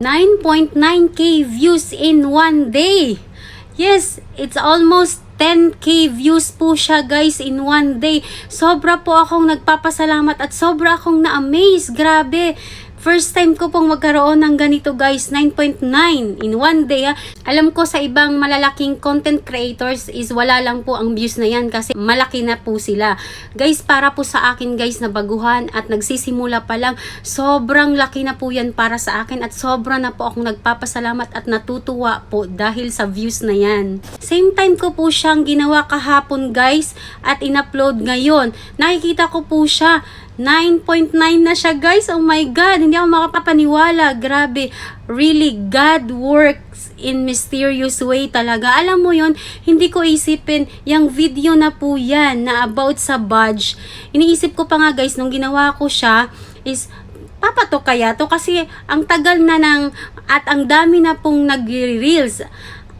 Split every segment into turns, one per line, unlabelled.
9.9k views in one day. Yes, it's almost 10k views po siya guys in one day. Sobra po akong nagpapasalamat at sobra akong na-amaze. Grabe. First time ko pong magkaroon ng ganito guys, 9.9 in one day. Ha. Alam ko sa ibang malalaking content creators is wala lang po ang views na yan kasi malaki na po sila. Guys, para po sa akin guys na baguhan at nagsisimula pa lang, sobrang laki na po yan para sa akin at sobra na po akong nagpapasalamat at natutuwa po dahil sa views na yan. Same time ko po siyang ginawa kahapon guys at in-upload ngayon. Nakikita ko po siya 9.9 na siya guys. Oh my God, hindi ako makapapaniwala. Grabe. Really, God works in mysterious way talaga. Alam mo yon hindi ko isipin, yung video na po yan na about sa badge. Iniisip ko pa nga guys, nung ginawa ko siya, is papatok kaya to kasi ang tagal na ng at ang dami na pong nag-reels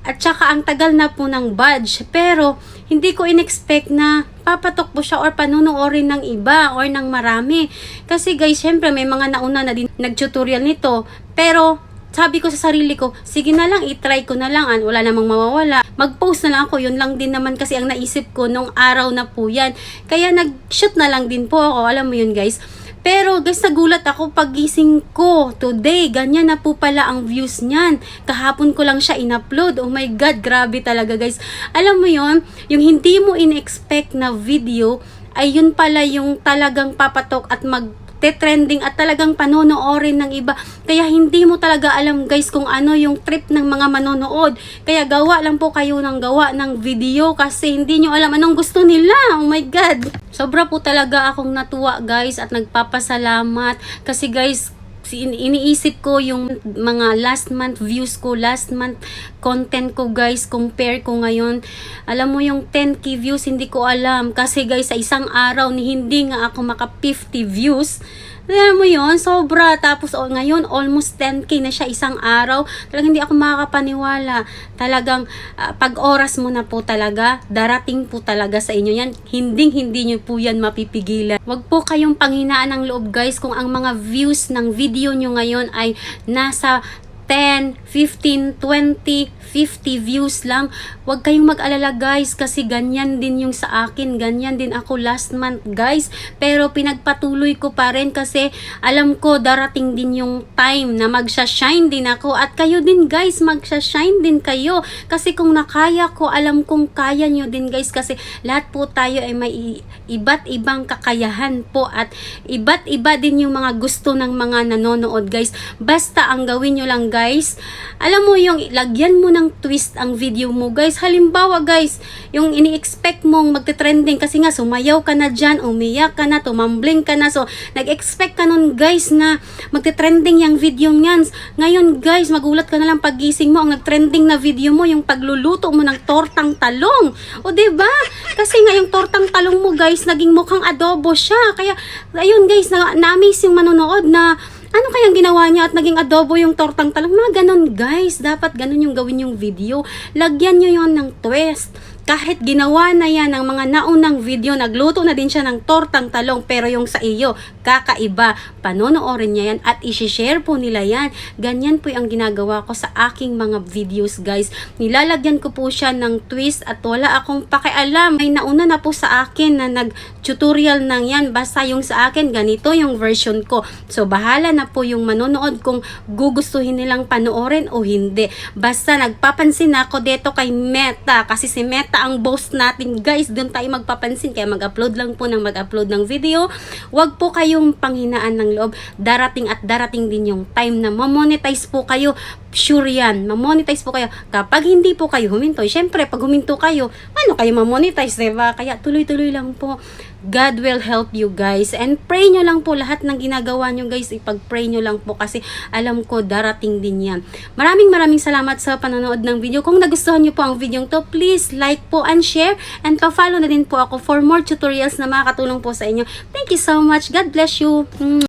at saka ang tagal na po ng badge pero hindi ko in-expect na papatok po siya or panunuorin ng iba or ng marami kasi guys syempre may mga nauna na din nag-tutorial nito pero sabi ko sa sarili ko, sige na lang, itry ko na lang, an, wala namang mawawala. Mag-post na lang ako, yun lang din naman kasi ang naisip ko nung araw na po yan. Kaya nag-shoot na lang din po ako, alam mo yun guys. Pero guys, nagulat ako pagising ko today. Ganyan na po pala ang views niyan. Kahapon ko lang siya in-upload. Oh my God, grabe talaga guys. Alam mo yon yung hindi mo in-expect na video, ay yun pala yung talagang papatok at mag trending at talagang panonoorin ng iba. Kaya hindi mo talaga alam guys kung ano yung trip ng mga manonood. Kaya gawa lang po kayo ng gawa ng video kasi hindi nyo alam anong gusto nila. Oh my God! Sobra po talaga akong natuwa guys at nagpapasalamat kasi guys iniisip ko yung mga last month views ko, last month content ko guys, compare ko ngayon. Alam mo yung 10k views, hindi ko alam. Kasi guys, sa isang araw hindi nga ako maka 50 views. Alam mo yon sobra. Tapos oh, ngayon, almost 10k na siya isang araw. Talagang hindi ako makakapaniwala. Talagang ah, pag oras mo na po talaga, darating po talaga sa inyo yan. Hindi, hindi nyo po yan mapipigilan. Huwag po kayong panghinaan ng loob guys kung ang mga views ng video nyo ngayon ay nasa 10, 15, 20, 50 views lang. Huwag kayong mag-alala guys kasi ganyan din yung sa akin. Ganyan din ako last month guys. Pero pinagpatuloy ko pa rin kasi alam ko darating din yung time na magsha-shine din ako. At kayo din guys, magsha-shine din kayo. Kasi kung nakaya ko, alam kong kaya nyo din guys. Kasi lahat po tayo ay may iba't ibang kakayahan po. At iba't iba din yung mga gusto ng mga nanonood guys. Basta ang gawin nyo lang guys, alam mo yung lagyan mo ng twist ang video mo guys. Halimbawa guys, yung ini-expect mong magte-trending kasi nga sumayaw ka na dyan, umiyak ka na, tumambling ka na. So, nag-expect ka nun guys na magte-trending yung video niyan. Ngayon guys, magulat ka na lang pagising mo, ang nag-trending na video mo, yung pagluluto mo ng tortang talong. O 'di ba? Kasi nga yung tortang talong mo guys, naging mukhang adobo siya. Kaya, ayun guys, na- na-amaze yung manonood na ano kayang ginawa niya at naging adobo yung tortang talong? Mga ganon guys. Dapat ganon yung gawin yung video. Lagyan nyo yon ng twist. Kahit ginawa na yan ng mga naunang video, nagluto na din siya ng tortang talong pero yung sa iyo, kakaiba. Panonoorin niya yan at isi-share po nila yan. Ganyan po yung ginagawa ko sa aking mga videos guys. Nilalagyan ko po siya ng twist at wala akong pakialam. May nauna na po sa akin na nag-tutorial ng yan. Basta yung sa akin, ganito yung version ko. So, bahala na po yung manonood kung gugustuhin nilang panoorin o hindi. Basta nagpapansin ako dito kay Meta kasi si Meta ang boss natin guys. Doon tayo magpapansin kaya mag-upload lang po ng mag-upload ng video. Huwag po kayong panghinaan ng loob. Darating at darating din yung time na mamonetize po kayo. Sure yan. Mamonetize po kayo. Kapag hindi po kayo huminto, syempre pag huminto kayo, ano kayo mamonetize, diba? Kaya tuloy-tuloy lang po. God will help you guys. And pray nyo lang po lahat ng ginagawa nyo guys. Ipag-pray nyo lang po kasi alam ko darating din yan. Maraming maraming salamat sa panonood ng video. Kung nagustuhan nyo po ang video to, please like po and share. And pa-follow na din po ako for more tutorials na makakatulong po sa inyo. Thank you so much. God bless you.